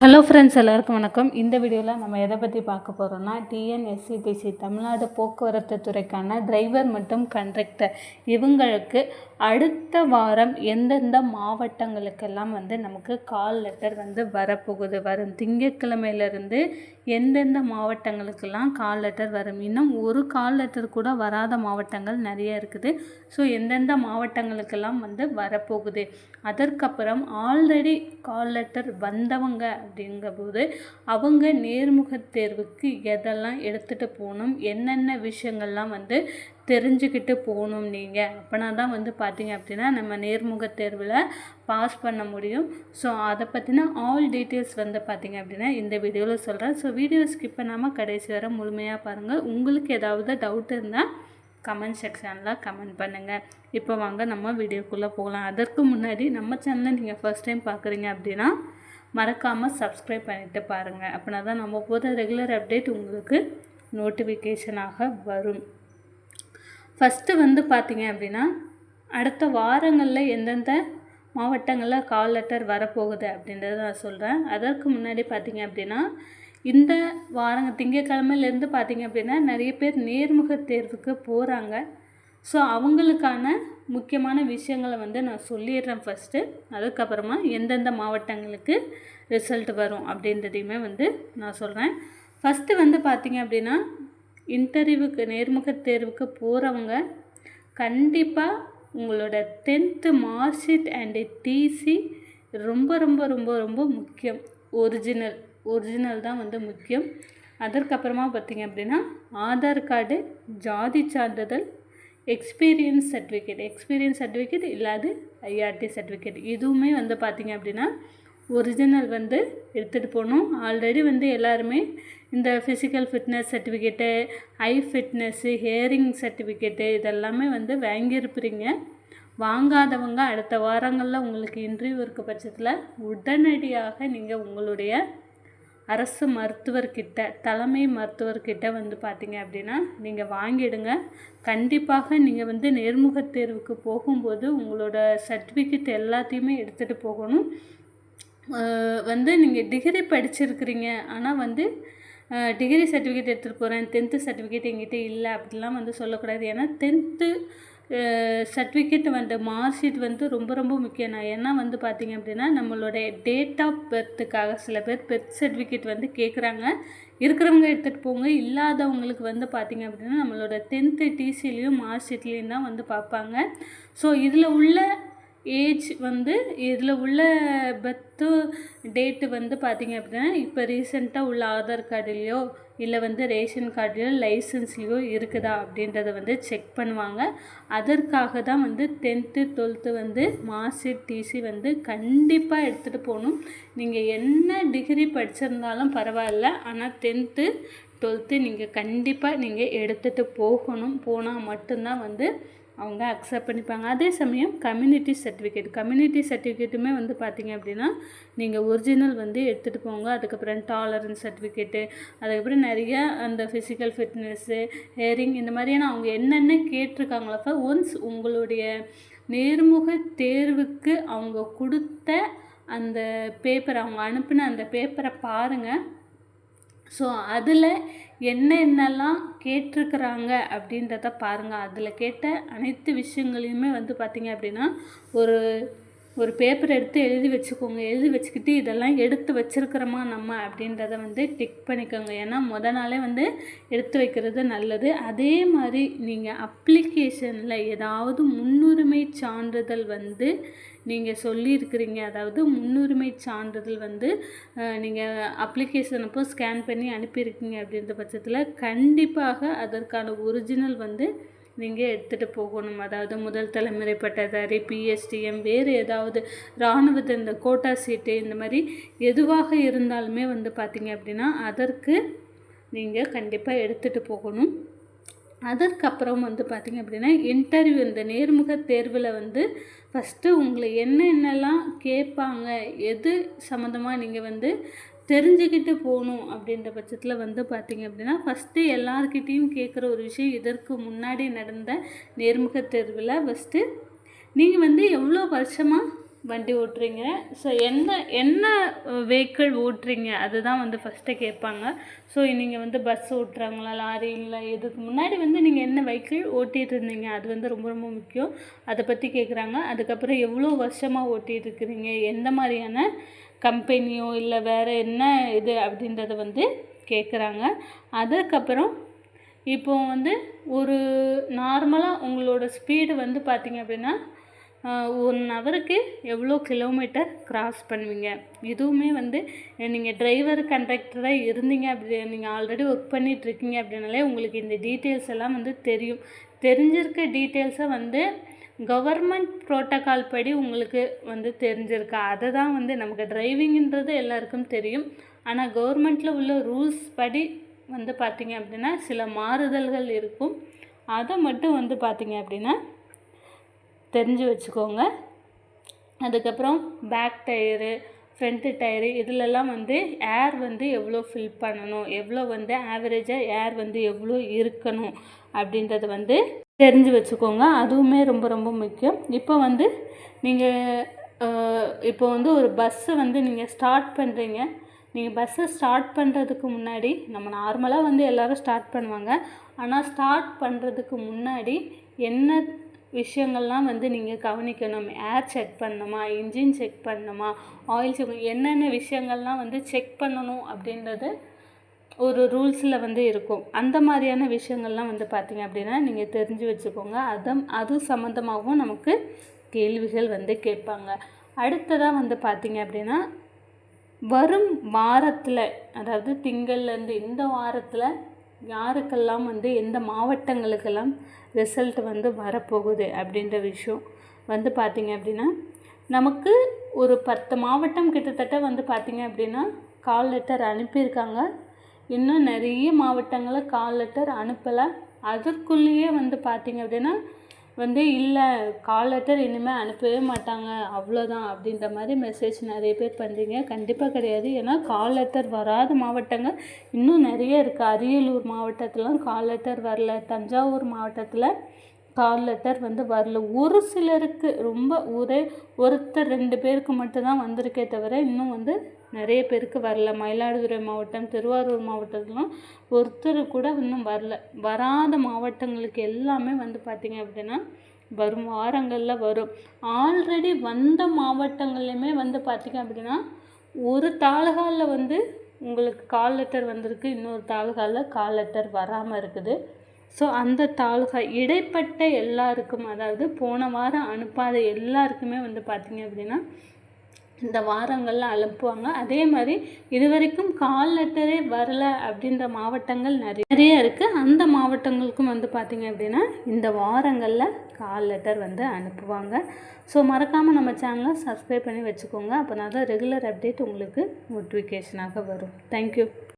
Hello friends எல்லாருக்கும் வணக்கம். இந்த வீடியோவில் நம்ம எதை பற்றி பார்க்க போகிறோம்னா டிஎன்எஸ்சிடிசி தமிழ்நாடு போக்குவரத்து துறைக்கான டிரைவர் மற்றும் கண்டக்டர் இவங்களுக்கு அடுத்த வாரம் எந்தெந்த மாவட்டங்களுக்கெல்லாம் வந்து நமக்கு கால் லெட்டர் வந்து வரப்போகுது வரும் திங்கட்கிழமையிலேருந்து எந்தெந்த மாவட்டங்களுக்கெல்லாம் கால் லெட்டர் வரும் இன்னும் ஒரு கால் லெட்டர் கூட வராத மாவட்டங்கள் நிறைய இருக்குது. ஸோ எந்தெந்த மாவட்டங்களுக்கெல்லாம் வந்து வரப்போகுது? அதற்கப்புறம் ஆல்ரெடி கால் லெட்டர் வந்தவங்க அப்படிங்கும்போது அவங்க நேர்முக தேர்வுக்கு எதெல்லாம் எடுத்துகிட்டு போகணும் என்னென்ன விஷயங்கள்லாம் வந்து தெரிஞ்சுக்கிட்டு போகணும் நீங்கள் அப்போனா தான் வந்து பார்த்தீங்க அப்படின்னா நம்ம நேர்முக தேர்வில் பாஸ் பண்ண முடியும். ஸோ அதை பற்றின ஆல் டீட்டெயில்ஸ் வந்து பார்த்தீங்க அப்படின்னா இந்த வீடியோவில் சொல்கிறேன் ஸோ வீடியோ ஸ்கிப் பண்ணாமல் கடைசி வரை முழுமையாக பாருங்கள் உங்களுக்கு ஏதாவது டவுட் இருந்தால் கமெண்ட் செக்ஷனில் கமெண்ட் பண்ணுங்கள் இப்போ வாங்க நம்ம வீடியோக்குள்ளே போகலாம். அதற்கு முன்னாடி நம்ம சேனலை நீங்கள் ஃபஸ்ட் டைம் பார்க்குறீங்க அப்படின்னா மறக்காமல் சப்ஸ்கிரைப் பண்ணிவிட்டு பாருங்கள் அப்படின்னா தான் நம்ம போகிற ரெகுலர் அப்டேட் உங்களுக்கு நோட்டிஃபிகேஷனாக வரும். ஃபஸ்ட்டு வந்து பார்த்தீங்க அப்படின்னா அடுத்த வாரங்களில் எந்தெந்த மாவட்டங்களில் கால் லெட்டர் வரப்போகுது அப்படின்றத நான் சொல்கிறேன் அதற்கு முன்னாடி பார்த்தீங்க அப்படின்னா இந்த வாரம் திங்கக்கிழமையிலேருந்து பார்த்தீங்க அப்படின்னா நிறைய பேர் நேர்முக தேர்வுக்கு போகிறாங்க ஸோ அவங்களுக்கான முக்கியமான விஷயங்களை வந்து நான் சொல்லிடுறேன் ஃபஸ்ட்டு அதுக்கப்புறமா எந்தெந்த மாவட்டங்களுக்கு ரிசல்ட் வரும் அப்படின்றதையுமே வந்து நான் சொல்கிறேன் ஃபஸ்ட்டு வந்து பார்த்திங்க அப்படின்னா இன்டர்வியூக்கு நேர்முக தேர்வுக்கு போகிறவங்க கண்டிப்பாக உங்களோட tenth mark sheet and TC ரொம்ப ரொம்ப ரொம்ப ரொம்ப முக்கியம். ஒரிஜினல் ஒரிஜினல் தான் வந்து முக்கியம். அதற்கப்புறமா பார்த்திங்க அப்படின்னா ஆதார் கார்டு ஜாதி சான்றிதழ் எக்ஸ்பீரியன்ஸ் சர்டிஃபிகேட் எக்ஸ்பீரியன்ஸ் சர்டிஃபிகேட் இல்லாது ஐஆர்டி சர்டிஃபிகேட் இதுவுமே வந்து பார்த்திங்க அப்படின்னா ஒரிஜினல் வந்து எடுத்துகிட்டு போகணும். ஆல்ரெடி வந்து எல்லாருமே இந்த physical fitness certificate eye fitness hearing certificate இதெல்லாமே வந்து வாங்கியிருப்பீங்க. வாங்காதவங்க அடுத்த வாரங்களில் உங்களுக்கு இன்டர்வியூ இருக்க பட்சத்தில் உடனடியாக நீங்கள் உங்களுடைய அரசு மருத்துவர்கிட்ட தலைமை மருத்துவர்கிட்ட வந்து பார்த்தீங்க அப்படின்னா நீங்கள் வாங்கிடுங்க. கண்டிப்பாக நீங்கள் வந்து நேர்முகத் தேர்வுக்கு போகும்போது உங்களோட சர்டிஃபிகேட் எல்லாத்தையுமே எடுத்துகிட்டு போகணும். வந்து நீங்கள் டிகிரி படிச்சிருக்கிறீங்க. ஆனால் வந்து டிகிரி சர்டிஃபிகேட் எடுத்துகிட்டு போகிறேன் டென்த்து சர்டிஃபிகேட் எங்கிட்ட இல்லை அப்படிலாம் வந்து சொல்லக்கூடாது. ஏன்னா டென்த்து சர்டிஃபிகேட் வந்து மார்க் ஷீட் வந்து ரொம்ப ரொம்ப முக்கியம். நான் ஏன்னா வந்து பார்த்திங்க அப்படின்னா நம்மளுடைய டேட் ஆஃப் பர்த்துக்காக சில பேர் பெர்த் சர்டிஃபிகேட் வந்து கேட்குறாங்க இருக்கிறவங்க எடுத்துகிட்டு போங்க. இல்லாதவங்களுக்கு வந்து பார்த்திங்க அப்படின்னா நம்மளோட டென்த்து டிசிலையும் மார்க் ஷீட்லேயும் தான் வந்து பார்ப்பாங்க. ஸோ இதில் உள்ள ஏஜ் வந்து இதில் உள்ள பர்த்து டேட்டு வந்து பார்த்திங்க அப்படின்னா இப்போ ரீசெண்டாக உள்ள ஆதார் கார்டுலேயோ இல்லை வந்து ரேஷன் கார்டுலையோ லைசன்ஸ்லேயோ இருக்குதா அப்படின்றத வந்து செக் பண்ணுவாங்க. அதற்காக தான் வந்து டென்த்து டுவெல்த்து வந்து மார்க்ஷீட் டிசி வந்து கண்டிப்பாக எடுத்துகிட்டு போகணும். நீங்கள் என்ன டிகிரி படிச்சிருந்தாலும் பரவாயில்ல. ஆனால் டென்த்து டுவெல்த்து நீங்கள் கண்டிப்பாக நீங்கள் எடுத்துகிட்டு போகணும். போனால் மட்டும்தான் வந்து அவங்க அக்செப்ட் பண்ணிப்பாங்க. அதே சமயம் கம்யூனிட்டி சர்டிஃபிகேட் கம்யூனிட்டி சர்டிஃபிகேட்டுமே வந்து பார்த்திங்க அப்படின்னா நீங்கள் ஒரிஜினல் வந்து எடுத்துகிட்டு போங்க. அதுக்கப்புறம் டாலரன்ஸ் சர்டிஃபிகேட்டு அதுக்கப்புறம் நிறைய அந்த ஃபிசிக்கல் ஃபிட்னஸ்ஸு ஹேரிங் இந்த மாதிரியான அவங்க என்னென்ன கேட்டிருக்காங்களோ ஒன்ஸ் உங்களுடைய நேர்முக தேர்வுக்கு அவங்க கொடுத்த அந்த பேப்பர் அவங்க அனுப்பின அந்த பேப்பரை பாருங்கள் ஸோ அதில் என்னென்னலாம் கேட்டிருக்கிறாங்க அப்படின்றத பாருங்கள் அதில் கேட்ட அனைத்து விஷயங்களையுமே வந்து பார்த்திங்க அப்படின்னா ஒரு ஒரு பேப்பர் எடுத்து எழுதி வச்சுக்கோங்க. எழுதி வச்சுக்கிட்டு இதெல்லாம் எடுத்து வச்சுருக்கிறோமா நம்ம அப்படின்றத வந்து டிக் பண்ணிக்கோங்க. ஏன்னா முத நாளே வந்து எடுத்து வைக்கிறது நல்லது. அதே மாதிரி நீங்கள் அப்ளிகேஷனில் ஏதாவது முன்னுரிமை சான்றிதழ் வந்து நீங்கள் சொல்லியிருக்கிறீங்க. அதாவது முன்னுரிமை சான்றிதழ் வந்து நீங்கள் அப்ளிகேஷன் அப்போ ஸ்கேன் பண்ணி அனுப்பியிருக்கீங்க அப்படின்ற பட்சத்தில் கண்டிப்பாக அதற்கான ஒரிஜினல் வந்து நீங்கள் எடுத்துகிட்டு போகணும். அதாவது முதல் தலைமுறை பட்டதாரி பிஎஸ்டிஎம் வேறு ஏதாவது இராணுவத்தை இந்த கோட்டா சீட்டு இந்த மாதிரி எதுவாக இருந்தாலுமே வந்து பார்த்திங்க அப்படின்னா அதற்கு நீங்கள் கண்டிப்பாக எடுத்துகிட்டு போகணும். அதற்கப்புறம் வந்து பார்த்திங்க அப்படின்னா இன்டர்வியூ இந்த நேர்முக தேர்வில் வந்து ஃபஸ்ட்டு உங்களை என்னென்னலாம் கேட்பாங்க எது சம்மந்தமாக நீங்கள் வந்து தெரிஞ்சுக்கிட்டு போகணும் அப்படின்ற பட்சத்தில் வந்து பார்த்திங்க அப்படின்னா ஃபஸ்ட்டு எல்லாருக்கிட்டேயும் கேட்குற ஒரு விஷயம் இதற்கு முன்னாடி நடந்த நேர்முக தேர்வில் ஃபஸ்ட்டு நீங்கள் வந்து எவ்வளோ வருஷமாக வண்டி ஓட்டுறீங்க? ஸோ என்ன என்ன வெஹிக்கிள் ஓட்டுறீங்க? அதுதான் வந்து ஃபஸ்ட்டு கேட்பாங்க. ஸோ நீங்கள் வந்து பஸ் ஓட்டுறாங்களா லாரி இல்லை இதுக்கு முன்னாடி வந்து நீங்கள் என்ன வெஹிக்கிள் ஓட்டிகிட்டு இருந்தீங்க? அது வந்து ரொம்ப ரொம்ப முக்கியம். அதை பற்றி கேட்குறாங்க அதுக்கப்புறம் எவ்வளோ வருஷமாக ஓட்டிகிட்டு இருக்கிறீங்க? எந்த மாதிரியான கம்பெனியோ இல்லை வேறு என்ன இது அப்படின்றத வந்து கேட்குறாங்க அதுக்கப்புறம் இப்போ வந்து ஒரு நார்மலாக உங்களோட ஸ்பீடு வந்து பார்த்தீங்க அப்படின்னா ஒன் ஹவருக்கு எவ்வளோ கிலோமீட்டர் கிராஸ் பண்ணுவீங்க? இதுவுமே வந்து நீங்கள் டிரைவர் கண்டக்டராக இருந்தீங்க அப்படி நீங்கள் ஆல்ரெடி ஒர்க் பண்ணிகிட்ருக்கீங்க அப்படின்னாலே உங்களுக்கு இந்த டீட்டெயில்ஸ் எல்லாம் வந்து தெரியும். தெரிஞ்சிருக்க டீட்டெயில்ஸை வந்து கவர்மெண்ட் ப்ரோட்டோக்கால் படி உங்களுக்கு வந்து தெரிஞ்சிருக்கா. அதை தான் வந்து நமக்கு டிரைவிங்ன்றது எல்லாருக்கும் தெரியும். ஆனால் கவர்மெண்ட்டில் உள்ள ரூல்ஸ் படி வந்து பார்த்திங்க அப்படின்னா சில மாறுதல்கள் இருக்கும். அதை மட்டும் வந்து பார்த்திங்க அப்படின்னா தெரிஞ்சு வச்சுக்கோங்க. அதுக்கப்புறம் பேக் டயரு ஃப்ரண்ட்டு டயரு இதிலெல்லாம் வந்து ஏர் வந்து எவ்வளோ ஃபில் பண்ணணும்? எவ்வளோ வந்து ஆவரேஜாக ஏர் வந்து எவ்வளோ இருக்கணும்? அப்படின்றத வந்து தெரிஞ்சு வச்சுக்கோங்க. அதுவுமே ரொம்ப ரொம்ப முக்கியம். இப்போ வந்து நீங்கள் இப்போ வந்து ஒரு பஸ்ஸை வந்து நீங்கள் ஸ்டார்ட் பண்ணுறீங்க நீங்கள் பஸ்ஸை ஸ்டார்ட் பண்ணுறதுக்கு முன்னாடி நம்ம நார்மலாக வந்து எல்லோரும் ஸ்டார்ட் பண்ணுவாங்க. ஆனால் ஸ்டார்ட் பண்ணுறதுக்கு முன்னாடி என்ன விஷயங்கள்லாம் வந்து நீங்கள் கவனிக்கணும்? ஏர் செக் பண்ணணுமா இன்ஜின் செக் பண்ணணுமா ஆயில் செக் என்னென்ன விஷயங்கள்லாம் வந்து செக் பண்ணணும் அப்படின்றது ஒரு ரூல்ஸில் வந்து இருக்கும். அந்த மாதிரியான விஷயங்கள்லாம் வந்து பார்த்திங்க அப்படின்னா நீங்கள் தெரிஞ்சு வச்சுக்கோங்க. அதம் அது சம்மந்தமாகவும் நமக்கு கேள்விகள் வந்து கேட்பாங்க. அடுத்ததாக வந்து பார்த்திங்க அப்படின்னா வரும் வாரத்தில் அதாவது திங்கள்லேருந்து இந்த வாரத்தில் யாருக்கெல்லாம் வந்து எந்த மாவட்டங்களுக்கெல்லாம் ரிசல்ட் வந்து வரப்போகுது அப்படின்ற விஷயம் வந்து பார்த்திங்க அப்படின்னா நமக்கு ஒரு பத்து மாவட்டம் கிட்டத்தட்ட வந்து பார்த்திங்க அப்படின்னா கால் லெட்டர் அனுப்பியிருக்காங்க. இன்னும் நிறைய மாவட்டங்களில் கால் லெட்டர் அனுப்பலை. அதற்குள்ளேயே வந்து பார்த்திங்க அப்படின்னா வந்து இல்லை கால் லெட்டர் இனிமேல் அனுப்பவே மாட்டாங்க அவ்வளோதான் அப்படின்ற மாதிரி மெசேஜ் நிறைய பேர் பண்ணுறீங்க கண்டிப்பாக கிடையாது. ஏன்னா கால் லெட்டர் வராத மாவட்டங்கள் இன்னும் நிறைய இருக்குது அரியலூர் மாவட்டத்திலாம் கால் லெட்டர் வரல. தஞ்சாவூர் மாவட்டத்தில் கால் லெட்டர் வந்து வரல. ஒரு சிலருக்கு ரொம்ப ஒரே ஒருத்தர் ரெண்டு பேருக்கு மட்டும்தான் வந்திருக்கே தவிர இன்னும் வந்து நிறைய பேருக்கு வரல. மயிலாடுதுறை மாவட்டம் திருவாரூர் மாவட்டத்திலாம் ஒருத்தர் கூட இன்னும் வரல. வராத மாவட்டங்களுக்கு எல்லாமே வந்து பார்த்திங்க அப்படின்னா வரும் வாரங்களில் வரும். ஆல்ரெடி வந்த மாவட்டங்கள்லையுமே வந்து பார்த்திங்க அப்படின்னா ஒரு தாலுகாவில் வந்து உங்களுக்கு கால் லெட்டர் வந்திருக்கு. இன்னொரு தாலுகாவில் கால் லெட்டர் வராமல் இருக்குது. ஸோ அந்த தாலுகா இடைப்பட்ட எல்லாருக்கும் அதாவது போன வாரம் அனுப்பாத எல்லாருக்குமே வந்து பார்த்திங்க அப்படின்னா இந்த வாரங்களில் அனுப்புவாங்க. அதே மாதிரி இது வரைக்கும் கால் லெட்டரே வரல அப்படின்ற மாவட்டங்கள் நிறைய நிறைய இருக்குது அந்த மாவட்டங்களுக்கும் வந்து பார்த்திங்க அப்படின்னா இந்த வாரங்களில் கால் லெட்டர் வந்து அனுப்புவாங்க. ஸோ மறக்காமல் நம்ம சேனலை சப்ஸ்கிரைப் பண்ணி வச்சுக்கோங்க. அப்போ தான் ரெகுலர் அப்டேட் உங்களுக்கு நோட்டிஃபிகேஷனாக வரும். தேங்க்யூ